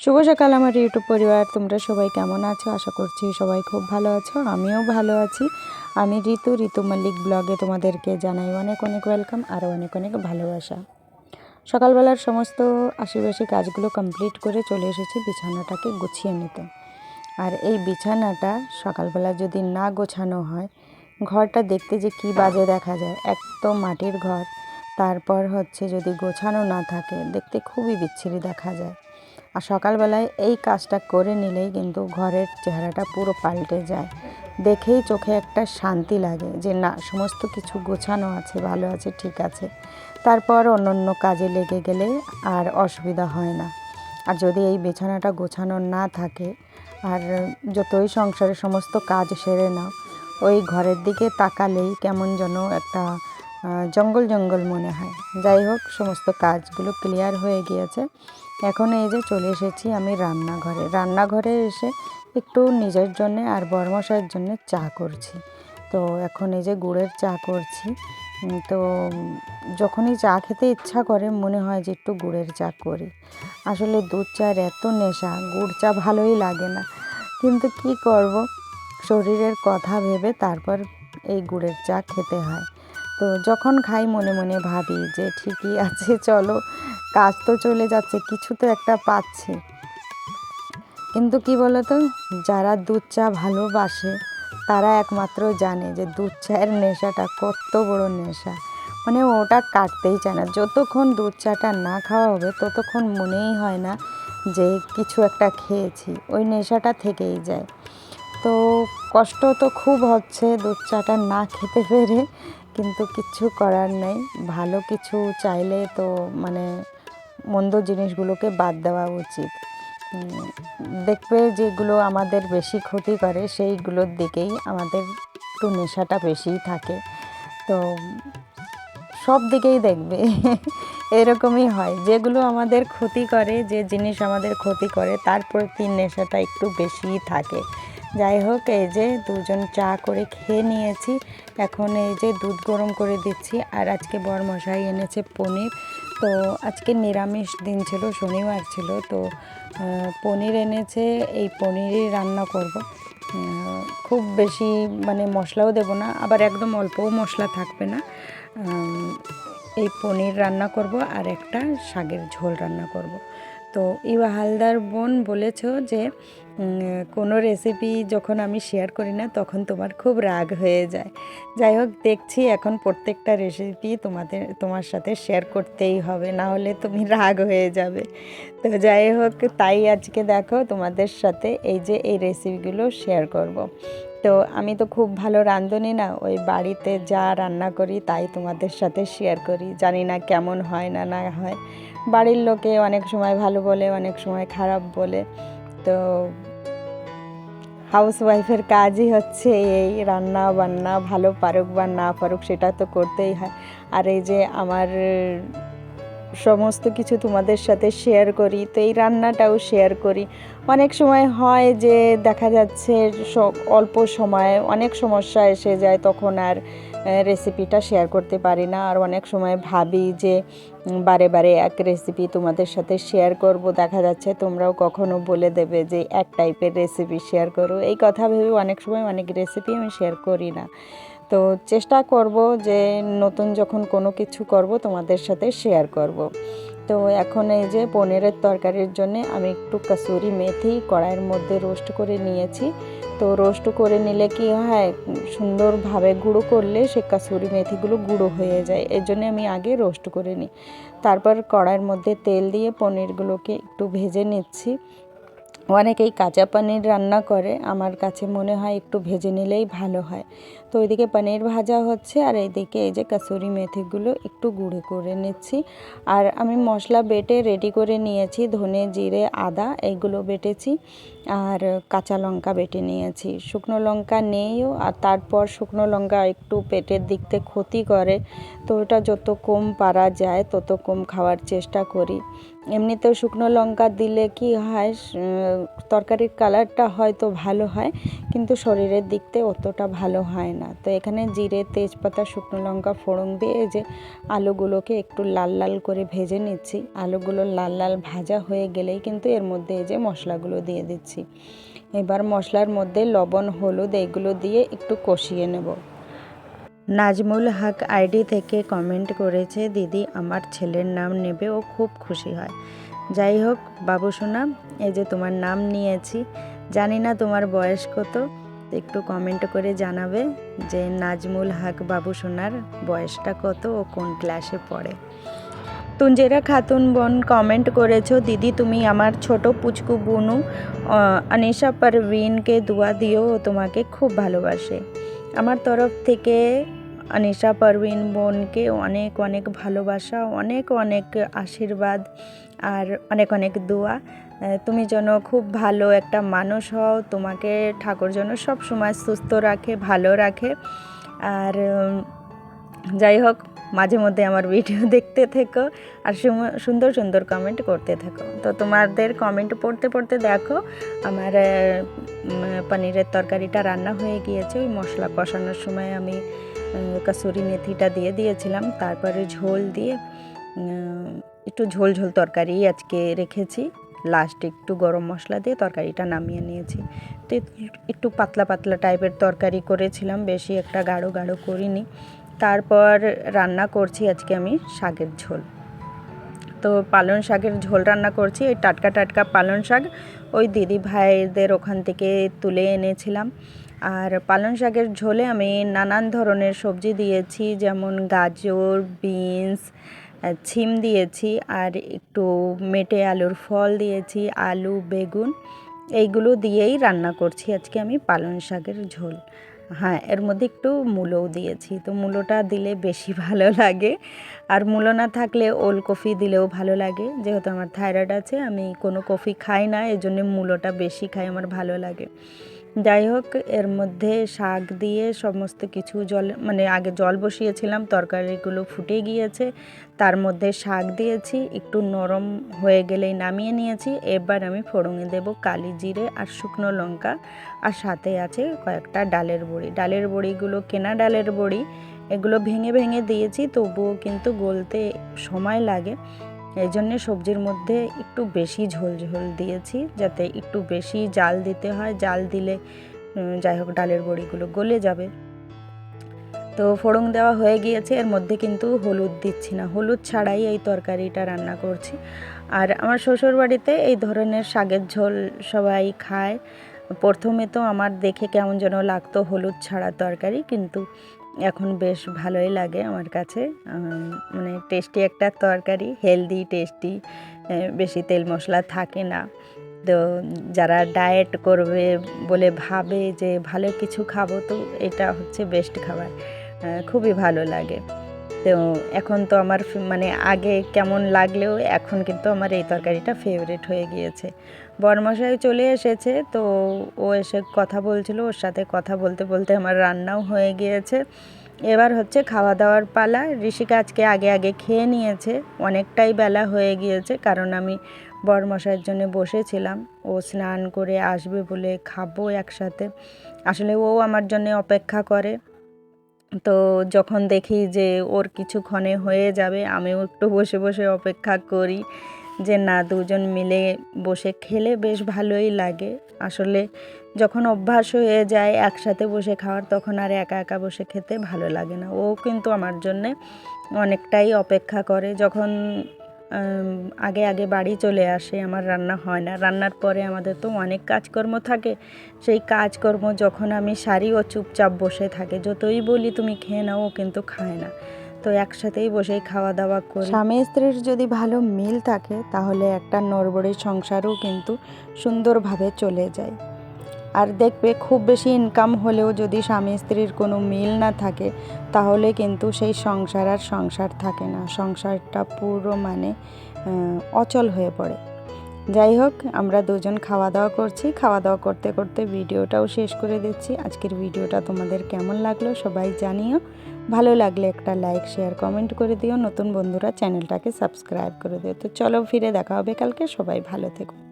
শুভ সকাল আমার ইউটিউব পরিবার। তোমরা সবাই কেমন আছো? আশা করছি সবাই খুব ভালো আছো। আমিও ভালো আছি। আমি ঋতু ঋতু মল্লিক ব্লগে তোমাদেরকে জানাই অনেক অনেক ওয়েলকাম আর অনেক অনেক ভালোবাসা। সকালবেলার সমস্ত আশেপাশে কাজগুলো কমপ্লিট করে চলে এসেছি বিছানাটাকে গুছিয়ে নিতে। আর এই বিছানাটা সকালবেলা যদি না গোছানো হয়, ঘরটা দেখতে যে কি বাজে দেখা যায়। এক তো মাটির ঘর, তারপর হচ্ছে যদি গোছানো না থাকে, দেখতে খুবই বিচ্ছিরি দেখা যায়। আর সকালবেলায় এই কাজটা করে নিলেই কিন্তু ঘরের চেহারাটা পুরো পাল্টে যায়। দেখেই চোখে একটা শান্তি লাগে যে, না, সমস্ত কিছু গোছানো আছে, ভালো আছে, ঠিক আছে। তারপর অন্য কাজে লেগে গেলে আর অসুবিধা হয় না। আর যদি এই বিছানাটা গোছানো না থাকে, আর যতই সংসারের সমস্ত কাজ সেরে নাও, ওই ঘরের দিকে তাকালেই কেমন যেন একটা জঙ্গল জঙ্গল মনে হয়। যাই হোক, সমস্ত কাজগুলো ক্লিয়ার হয়ে গিয়েছে। এখন এই যে চলে এসেছি আমি রান্নাঘরে। রান্নাঘরে এসে একটু নিজের জন্যে আর বরমশাইয়ের জন্যে চা করছি। তো এখন এই যে গুড়ের চা করছি। তো যখনই চা খেতে ইচ্ছা করে মনে হয় যে একটু গুড়ের চা করি। আসলে দুধ চায়ের এত নেশা, গুড় চা ভালোই লাগে না। কিন্তু কি করব? শরীরের কথা ভেবে তারপর এই গুড়ের চা খেতে হয়। তো যখন খাই মনে মনে ভাবি যে ঠিকই আছে, চলো কাজ তো চলে যাচ্ছে, কিছু তো একটা পাচ্ছি। কিন্তু কি বলতো, যারা দুধ চা ভালোবাসে, তারা একমাত্র জানে যে দুধ চায়ের নেশাটা কত বড় নেশা। মানে ওটা কাটতেই চায় না। যতক্ষণ দুধ চাটা না খাওয়া হবে, ততক্ষণ মনেই হয় না যে কিছু একটা খেয়েছি। ওই নেশাটা থেকেই যায়। তো কষ্ট তো খুব হচ্ছে দুধ চাটা না খেতে পেরে, কিন্তু কিচ্ছু করার নেই। ভালো কিছু চাইলে তো মানে মন্দ জিনিসগুলোকে বাদ দেওয়া উচিত। দেখবে যেগুলো আমাদের বেশি ক্ষতি করে, সেইগুলোর দিকেই আমাদের একটু নেশাটা বেশিই থাকে। তো সব দিকেই দেখবে, এরকমই হয়। যেগুলো আমাদের ক্ষতি করে, যে জিনিস আমাদের ক্ষতি করে, তার প্রতি নেশাটা একটু বেশিই থাকে। যাই হোক, এই যে দুজন চা করে খেয়ে নিয়েছি। এখন এই যে দুধ গরম করে দিচ্ছি, আর আজকে বরমশাই এনেছে পনির। তো আজকে নিরামিষ দিন ছিল, শনিবার ছিল, তো পনির এনেছে, এই পনিরই রান্না করব। খুব বেশি মানে মশলাও দেব না, আবার একদম অল্পও মশলা থাকবে না। এই পনির রান্না করব আর একটা শাকের ঝোল রান্না করব। তো ইবা হালদার বোন বলেছ যে কোনো রেসিপি যখন আমি শেয়ার করি না, তখন তোমার খুব রাগ হয়ে যায়। যাই হোক, দেখছি এখন প্রত্যেকটা রেসিপি তোমাদের, তোমার সাথে শেয়ার করতেই হবে, না হলে তুমি রাগ হয়ে যাবে। তো যাই হোক, তাই আজকে দেখো তোমাদের সাথে এই যে এই রেসিপিগুলো শেয়ার করব। তো আমি তো খুব ভালো রাঁধুনি না, ওই বাড়িতে যা রান্না করি তাই তোমাদের সাথে শেয়ার করি। জানি না কেমন হয় না না হয়। বাড়ির লোকে অনেক সময় ভালো বলে, অনেক সময় খারাপ বলে। তো হাউস ওয়াইফের কাজই হচ্ছে এই রান্না বান্না, ভালো পারুক বা না পারুক সেটা তো করতেই হয়। আর এই যে আমার সমস্ত কিছু তোমাদের সাথে শেয়ার করি, তো এই রান্নাটাও শেয়ার করি। অনেক সময় হয় যে দেখা যাচ্ছে অল্প সময়ে অনেক সমস্যা এসে যায়, তখন আর রেসিপিটা শেয়ার করতে পারি না। আর অনেক সময় ভাবি যে বারে বারে এক রেসিপি তোমাদের সাথে শেয়ার করব। দেখা যাচ্ছে তোমরাও কখনো বলে দেবে যে, এক টাইপের রেসিপি শেয়ার করো। এই কথা ভেবে অনেক সময় অনেক রেসিপি আমি শেয়ার করি না। তো চেষ্টা করব যে, নতুন যখন কোনো কিছু করব, তোমাদের সাথে শেয়ার করব। তো এখন এই যে পনিরের তরকারির জন্য আমি একটু কাসুরি মেথি কড়াইয়ের মধ্যে রোস্ট করে নিয়েছি। তো রোস্ট করে নিলে কি হয়, সুন্দরভাবে গুঁড়ো করলে সে কাসুরি মেথিগুলো গুঁড়ো হয়ে যায়। এর জন্য আমি আগে রোস্ট করে নিই। তারপর কড়াইয়ের মধ্যে তেল দিয়ে পনিরগুলোকে একটু ভেজে নিচ্ছি। অনেকেই কাঁচা পনির রান্না করে, আমার কাছে মনে হয় একটু ভেজে নিলেই ভালো হয়। তো ওইদিকে পনির ভাজা হচ্ছে, আর এইদিকে এই যে কাসুরি মেথিগুলো একটু গুঁড়ো করে নিচ্ছি। আর আমি মশলা বেটে রেডি করে নিয়েছি, ধনে, জিরে, আদা এইগুলো বেটেছি, আর কাঁচা লঙ্কা বেটে নিয়েছি। শুকনো লঙ্কা নেইও, আর তারপর শুকনো লঙ্কা একটু পেটের দিক থেকে ক্ষতি করে, তো ওটা যত কম পারা যায় তত কম খাওয়ার চেষ্টা করি। এমনিতেও শুকনো লঙ্কা দিলে কি হয় তরকারির কালারটা হয়তো ভালো হয়, কিন্তু শরীরের দিক থেকে অতটা ভালো হয় না। তো এখানে জিরে, তেজপাতা, শুকনো লঙ্কা ফোড়ন দিয়ে যে আলুগুলোকে একটু লাল লাল করে ভেজে নিচ্ছি। আলুগুলো লাল লাল ভাজা হয়ে গেলেই কিন্তু এর মধ্যে এই যে মশলাগুলো দিয়ে দিচ্ছি। এবার মশলার মধ্যে লবণ, হলুদ এগুলো দিয়ে একটু কষিয়ে নেব। নাজমুল হক আইডি থেকে কমেন্ট করেছে, দিদি, আমার ছেলের নাম নেবে, ও খুব খুশি হয়। যাই হোক, বাবু সোনা, এই যে তোমার নাম নিয়েছি, জানি না তোমার বয়স কত, একটু কমেন্ট করে জানাবে যে নাজমুল হক বাবু সোনার বয়সটা কত, ও কোন ক্লাসে পড়ে। তুঞ্জেরা খাতুন বোন কমেন্ট করেছ, দিদি, তুমি আমার ছোট পুচকু বুনু আনিশা পারভিনকে দোয়া দিও, ও তোমাকে খুব ভালোবাসে। আমার তরফ থেকে আনিশা পারভিন বোনকে অনেক অনেক ভালোবাসা, অনেক অনেক আশীর্বাদ আর অনেক অনেক দোয়া। তুমি যেন খুব ভালো একটা মানুষ হও, তোমাকে ঠাকুর যেন সব সময় সুস্থ রাখে, ভালো রাখে। আর যাই হোক, মাঝে মধ্যে আমার ভিডিও দেখতে থেকো আর সুন্দর সুন্দর কমেন্ট করতে থাকো। তো তোমাদের কমেন্ট পড়তে পড়তে দেখো, আমার পনিরের তরকারিটা রান্না হয়ে গিয়েছে, ওই মশলা কষানোর সময় আমি কসুরি মেথিটা দিয়ে দিয়েছিলাম। তারপরে ঝোল দিয়ে একটু ঝোল ঝোল তরকারি আজকে রেখেছি। লাস্ট একটু গরম মশলা দিয়ে তরকারিটা নামিয়ে নিয়েছি। তো একটু- পাতলা পাতলা টাইপের তরকারি করেছিলাম, বেশি একটা গাঢ় গাঢ় করিনি। তারপর রান্না করছি আজকে আমি শাকের ঝোল। তো পালং শাকের ঝোল রান্না করছি, এই টাটকা টাটকা পালং শাক ওই দিদি ভাইদের ওখান থেকে তুলে এনেছিলাম। আর পালং শাকের ঝোলে আমি নানান ধরনের সবজি দিয়েছি, যেমন গাজর, বিনস ছিম দিয়েছি, আর একটু মেটে আলুর ফল দিয়েছি, আলু, বেগুন, এইগুলো দিয়েই রান্না করছি আজকে আমি পালং শাকের ঝোল। হ্যাঁ এর মধ্যে একটু মূলও দিয়েছি, তো মূলোটা দিলে বেশি ভালো লাগে। আর মূলো না থাকলে ওল কফি দিলেও ভালো লাগে, যেহেতু আমার থাইরয়েড আছে, আমি কোনো কফি খাই না এই জন্য মূলোটা বেশি খাই, আমার ভালো লাগে। যাই হোক, এর মধ্যে শাক দিয়ে সমস্ত কিছু জল মানে আগে জল বসিয়েছিলাম, তরকারিগুলো ফুটে গিয়েছে। তার মধ্যে শাক দিয়েছি, একটু নরম হয়ে গেলেই নামিয়ে নিয়েছি। এবার আমি ফোড়নে দেব কালি জিরে আর শুকনো লঙ্কা। আর সাথে আছে কয়েকটা ডালের বড়ি। ডালের বড়িগুলো কেনা ডালের বড়ি। এগুলো ভেঙে ভেঙে দিয়েছি, তবুও কিন্তু গলতে সময় লাগে। এই জন্যে সবজির মধ্যে একটু বেশি ঝোল ঝোল দিয়েছি যাতে একটু বেশি জাল দিতে হয়। জাল দিলে যাই হোক ডালের বড়িগুলো গলে যাবে। তো ফোড়ন দেওয়া হয়ে গিয়েছে। এর মধ্যে কিন্তু হলুদ দিচ্ছি না। হলুদ ছাড়াই এই তরকারিটা রান্না করছি। আর আমার শ্বশুর বাড়িতে এই ধরনের শাকের ঝোল সবাই খায়। প্রথমে তো আমার দেখে কেমন যেন লাগতো হলুদ ছাড়া তরকারি, কিন্তু এখন বেশ ভালোই লাগে আমার কাছে। মানে টেস্টি একটা তরকারি হেলদি টেস্টি বেশি তেল মশলা থাকে না। তো যারা ডায়েট করবে বলে ভাবে যে ভালো কিছু খাব তো এটা হচ্ছে বেস্ট খাবার। খুবই ভালো লাগে। তো এখন তো আমার মানে আগে কেমন লাগলেও এখন কিন্তু আমার এই তরকারিটা ফেভারিট হয়ে গিয়েছে। বরমশাই চলে এসেছে, তো ও এসে কথা বলছিল, ওর সাথে কথা বলতে বলতে আমার রান্নাও হয়ে গিয়েছে। এবার হচ্ছে খাওয়া দাওয়ার পালা। ঋষিকা আজকে আগে আগে খেয়ে নিয়েছে, অনেকটাই বেলা হয়ে গিয়েছে, কারণ আমি বরমশাইয়ের জন্য বসেছিলাম। ও স্নান করে আসবে বলে খাব একসাথে। আসলে ও আমার জন্য অপেক্ষা করে। তো যখন দেখি যে ওর কিছুক্ষণে হয়ে যাবে আমিও একটু বসে বসে অপেক্ষা করি যে, না, দুজন মিলে বসে খেলে বেশ ভালোই লাগে। আসলে যখন অভ্যাস হয়ে যায় একসাথে বসে খাওয়ার, তখন আর একা একা বসে খেতে ভালো লাগে না। ও কিন্তু আমার জন্যে অনেকটাই অপেক্ষা করে। যখন আগে আগে বাড়ি চলে আসে, আমার রান্না হয় না। রান্নার পরে আমাদের তো অনেক কাজকর্ম থাকে। সেই কাজকর্ম যখন আমি সারি ও চুপচাপ বসে থাকে, যতই বলি তুমি খেয়ে নাও, ও কিন্তু খায় না। তো একসাথেই বসেই খাওয়া দাওয়া করি। স্বামী স্ত্রীর যদি ভালো মিল থাকে, তাহলে একটা নড়বড়ে সংসারও কিন্তু সুন্দরভাবে চলে যায়। আর দেখবে খুব বেশি ইনকাম হলেও যদি স্বামী স্ত্রীর কোনো মিল না থাকে, তাহলে কিন্তু সেই সংসার আর সংসার থাকে না। সংসারটা পুরো মানে অচল হয়ে পড়ে। যাই হোক, আমরা দুজন খাওয়া দাওয়া করছি। খাওয়া দাওয়া করতে করতে ভিডিওটাও শেষ করে দিচ্ছি। আজকের ভিডিওটা তোমাদের কেমন লাগল সবাই জানিও। ভালো লাগলে একটা লাইক, শেয়ার, কমেন্ট করে দিও। নতুন বন্ধুরা চ্যানেলটাকে সাবস্ক্রাইব করে দিও। তো চলো ফিরে দেখা হবে কালকে। সবাই ভালো থেকো।